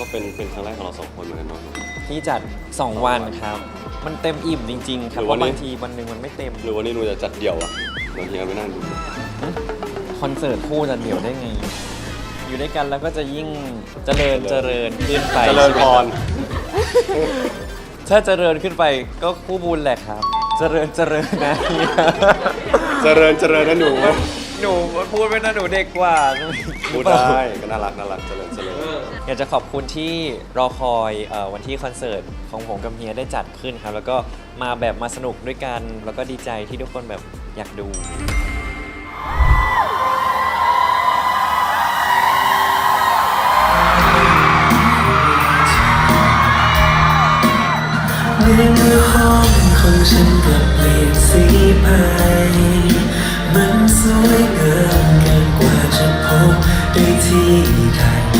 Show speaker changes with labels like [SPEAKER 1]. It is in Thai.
[SPEAKER 1] ก็เป็นเป็นครั้งแรกของเราสองคนเหมือนกันเนาะ
[SPEAKER 2] ที่จัด 2 วันครับ มันเต็มอิ่มจริง ๆ ครับ
[SPEAKER 1] หรือ
[SPEAKER 2] เพ
[SPEAKER 1] ว่า
[SPEAKER 2] ราะ
[SPEAKER 1] นี่
[SPEAKER 2] บางทีวันหนึ่งมันไม่เต็ม
[SPEAKER 1] หรือวันนี้หนูจะจัดเดี่ยวอะบางทีเราไม่นั่งดู
[SPEAKER 2] คอนเสิร์ตคู่จะเดี่ยวได้ไง อยู่ด้วยกันแล้วก็จะยิ่งเจริญเจริญขึ้นไป
[SPEAKER 1] เจริญพร
[SPEAKER 2] ถ้าเจริญขึ้นไปก็คู่บุญแหละครับ เจริญเจริญนะ
[SPEAKER 1] เจริญเจริญนะหนู
[SPEAKER 2] หนูพูดไม่นะหนูเด็กกว่า
[SPEAKER 1] พูดได้ก็น่ารักน่ารักเจริญเจริญ
[SPEAKER 2] อยากจะขอบคุณที่รอคอยเออวันที่คอนเสิร์ตของผมกับเฮียได้จัดขึ้นครับ แล้วก็มาแบบมาสนุกด้วยกัน แล้วก็ดีใจที่ทุกคนแบบอยากดู
[SPEAKER 3] เมื่อห้องของฉันก็เปลี่ยนสีไป สวยเกินเกินกว่าจะพบได้ที่ใด